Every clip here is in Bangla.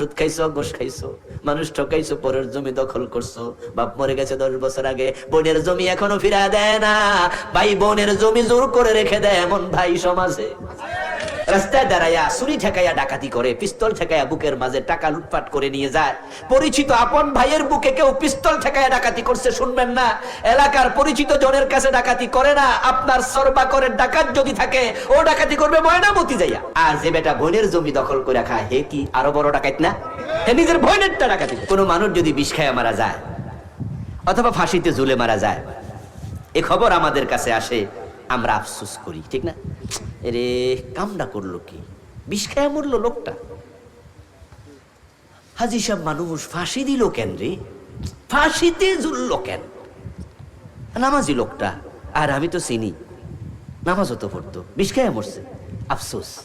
সুদ খাইছো গোস খাইছো মানুষ ঠকাইছো, পরের জমি দখল করছ। বাপ মরে গেছে দশ বছর আগে, বোনের জমি এখনও ফিরা দেয় না। ভাই বোনের জমি জোর করে রেখে দেয় এমন ভাই সমাজে। রাস্তায় দাঁড়াইয়া চুরি ঠেকাইয়া ডাকাতি করে, পিস্তল ঠেকাইয়া বুকের মাঝে টাকা লুটপাট করে নিয়ে যায়। পরিচিত আপন ভাইয়ের বুকে কেউ পিস্তল ঠেকাইয়া ডাকাতি করছে, শুনবেন না। এলাকার পরিচিত জনের কাছে ডাকাতি করে না। আপনার সরবা করে ডাকাত যদি থাকে, ও ডাকাতি করবে ময়নামতি যাইয়া। আর যে বেটা বোনের জমি দখল করে খায়, হে কি আরও বড় ডাকাত না? হে নিজের বোনেরটা ডাকাতি। কোনো মানুষ যদি বিষ খাইয়া মারা যায়, অথবা ফাঁসিতে ঝুলে মারা যায়, এ খবর আমাদের কাছে আসে, আমরা আফসোস করি, ঠিক না? রে কামটা করল কি? বিষ খায় মরলো লোকটা? হাজি সাহেব মানুষ ফাঁসি দিল কেন রে? ফাঁসিতে ঝুললো কেন? নামাজি লোকটা, আর আমি তো চিনি। নামাজও তো পড়তো, বিষ খায় মরছে। আফসোস।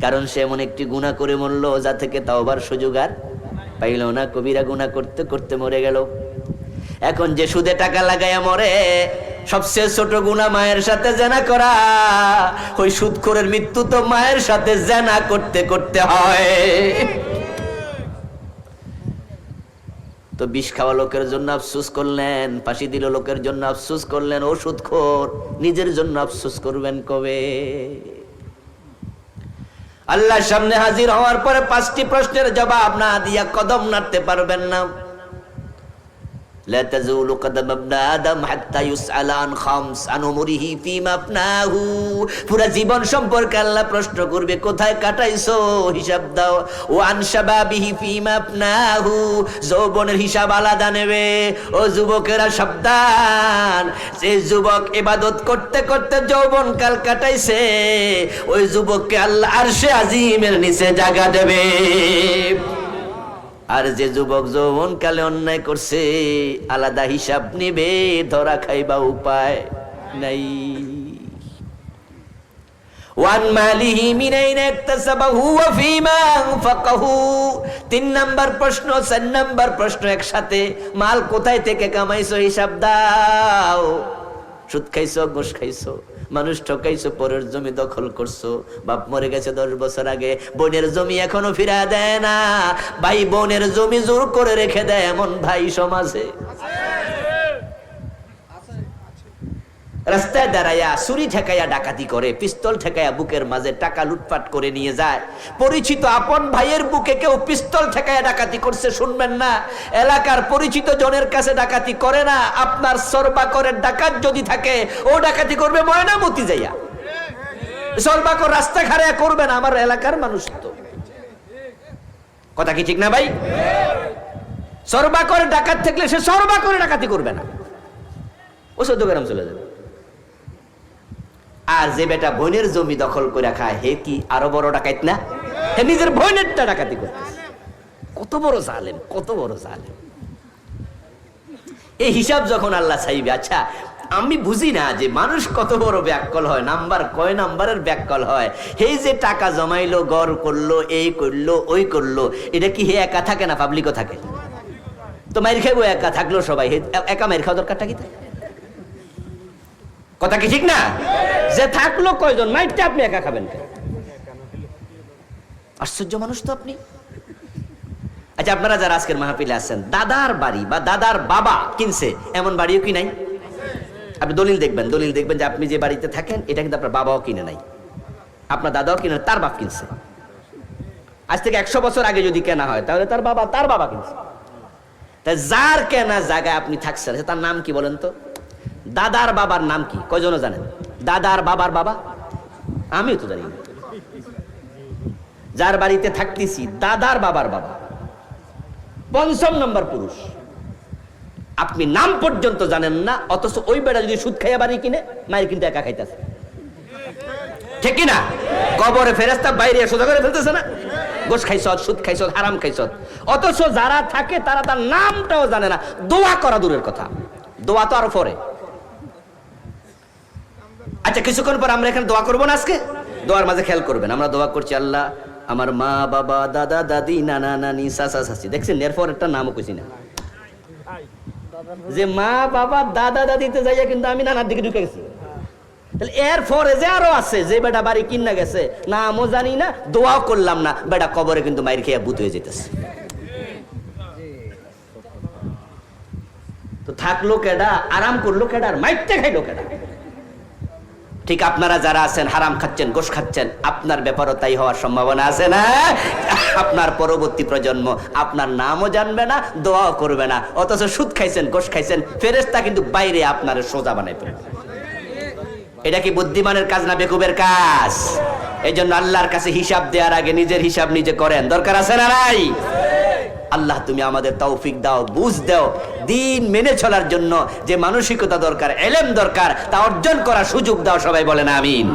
কারণ সে এমন একটি গুণা করে মরলো, যা থেকে তাওবার সুযোগ আর পাইল না। কবিরা গুণা করতে করতে মরে গেল। এখন যে সুদে টাকা লাগাইয়া মরে সবচেয়ে ছোট গুণা মায়ের সাথে জেনা করা। ওই সুদখোরের মৃত্যু তো মায়ের সাথে জেনা করতে করতে হয়। তো বিষ খাওয়া লোকের জন্য আফসুস করলেন, ফাঁসি দিল লোকের জন্য আফসুস করলেন ওষুধ খোর নিজের জন্য আফসুস করবেন কবে? আল্লাহর সামনে হাজির হওয়ার পরে পাঁচটি প্রশ্নের জবাব না দিয়া কদম নাড়তে পারবেন না। لا تزول قدم ابن آدم حتى يسأل عن خمس عن عمره فيما أفناه পুরা জীবন সম্পর্কে আল্লাহ প্রশ্ন করবে কোথায় কাটাইছো হিসাব দাও ও আন শাবাবিহি ফিমা আফনাহু যৌবনের হিসাব আলাদা নেবে ও যুবকেরা সাবধান যে যুবক ইবাদত করতে করতে যৌবন কাল কাটাইছে ওই যুবককে আল্লাহ আরশে আজিমের নিচে জায়গা দেবে আর যে যুবক যৌবন কালে অন্যায় করছে, আলাদা হিসাব নিবে, ধরা খাইবা উপায় নাই। ওয়ান মালিহি মিন ওয়া ফীমা তিন নাম্বার প্রশ্ন, চার নাম্বার প্রশ্ন একসাথে, মাল কোথায় থেকে কামাইছো হিসাব দাও। সুদ খাইছো, ঘুষ খাইছো। মানুষ ঠকাইছো, পরের জমি দখল করছ, বাপ মরে গেছে দশ বছর আগে, বোনের জমি এখনও ফিরা দেয় না, ভাই বোনের জমি জোর করে রেখে দেয় এমন ভাই সমাজে। রাস্তায় দাঁড়াইয়া চুরি ঠেকাইয়া ডাকাতি করে, পিস্তল ঠেকাইয়া বুকের মাঝে টাকা লুটপাট করে নিয়ে যায়। পরিচিত আপন ভাইয়ের বুকে কেউ পিস্তল ঠেকাইয়া ডাকাতি করছে, শুনবেন না। এলাকার পরিচিত জনের কাছে ডাকাতি করে না। আপনার সরবা করে ডাকাত যদি থাকে, ও ডাকাতি করবে ময়নামতি যাইয়া সরবাকর রাস্তা খাড়াইয়া করবে না, আমার এলাকার মানুষ তো। কথা কি ঠিক না ভাই? সরবা করে ডাকাত থাকলে সে সরবা করে ডাকাতি করবে না। ও গ্রাম চলে যাবে। আর যে বেটা বোনের জমি দখল করে খায়, হে কি আরও বড় ডাকাইত না? হে নিজের বোনেরটা ডাকাতি করতেছে। কত বড় জালেম, কত বড় জালেম। এই হিসাব যখন আল্লাহ চাইবে আচ্ছা আমি বুঝি না যে মানুষ কত বড় ব্যাককল হয়, নাম্বার কয় নাম্বারের ব্যাককল হয়? এই যে টাকা জমাইলো, গড় করল, এই করল, ওই করল, এটা কি হে একা থাকে না পাবলিকও থাকে? তো মাইর খাইবো, একা থাকল সবাই একা মাইর খাওয়া দরকারটা কি? কথা কি ঠিক না? যে থাকল কয়জন? মাইটটা আপনি একা খাবেন আশ্চর্য মানুষ তো আপনি। আচ্ছা আপনারা যারা আজকের মাহফিলে আছেন, দাদার বাড়ি বা দাদার বাবা কিনছে, এমন বাড়িও কি নাই? আপনি দলিল দেখবেন দলিল দেখবেন যে আপনি যে বাড়িতে থাকেন, এটা কিন্তু আপনার বাবাও কিনে নাই। আপনার দাদাও কিনে তার বাপ কিনছে। আজ থেকে একশো বছর আগে যদি কেনা হয়, তাহলে তার বাবা তার বাবা কিনছে। তা যার কেনা জায়গায় আপনি থাকছেন তার নাম কি বলেন তো? দাদার বাবার নাম কি? কয়জনও জানেন? দাদার বাবার বাবা? আমিও তো জানি। যার বাড়িতে থাকতেছি, দাদার বাবার বাবা। পঞ্চম নম্বর পুরুষ। আপনি নাম পর্যন্ত জানেন না, অথচ ওই বেড়া যদি সুদ খাইয়া বাড়ি কিনে, মায়ের কিন্তু একা খাইতেছে। ঠিক না কবরে ফেরেস্তা বাইরে সোজা করে ফেলতেছে না? গোস খাইছ সুদ খাইছ হারাম খাইছ অথচ যারা থাকে, তারা তার নামটাও জানে না। দোয়া করা দূরের কথা। দোয়া তো আরও পরে। আচ্ছা কিছুক্ষণ পর আমরা এখানে দোয়া করব না আজকে? দোয়ার মাঝে খেয়াল করবেন, আমরা দোয়া করছি আল্লাহ, আমার মা, বাবা, দাদা, দাদি, নানা, নানি চাচা চাচি দেখছেন, এরপর একটা নামও কইছি না। যে মা, বাবা, দাদা, দাদিতে যাইয়া কিন্তু আমি নানার দিকে ঢুকে গেছি। তাহলে এর যে আরও আছে, যে বেটা বাড়ি কিনা গেছে, নামও জানি না, দোয়াও করলাম না, বেটা কবরে কিন্তু মাইর খেয়ে বুত হয়ে যেতেছে। তো থাকল কেডা, আরাম করল কেডা, আর মাইরতে খাইলো কেডা? ঠিক আপনারা যারা আছেন, হারাম খাচ্ছেন, গোশ খাচ্ছেন, আপনার ব্যাপারও তাই হওয়ার সম্ভাবনা আছে না? আপনার পরবর্তী প্রজন্ম আপনার নামও জানবে না, দোয়াও করবে না। অথচ সুদ খাইছেন, গোশ খাইছেন ফেরেস্তা কিন্তু বাইরে আপনার সোজা বানাই ফেলবে এটা কি বুদ্ধিমানের কাজ না বেকুবের কাজ? এই জন্য আল্লাহর কাছে হিসাব দেওয়ার আগে নিজের হিসাব নিজে করেন। দরকার আছে না নাই? আল্লাহ, তুমি আমাদের তৌফিক দাও, বুঝ দাও। দিন মেনে চলার জন্য যে মানসিকতা দরকার, এলেম দরকার, তা অর্জন করার সুযোগ দাও, সবাই বলেন আমিন।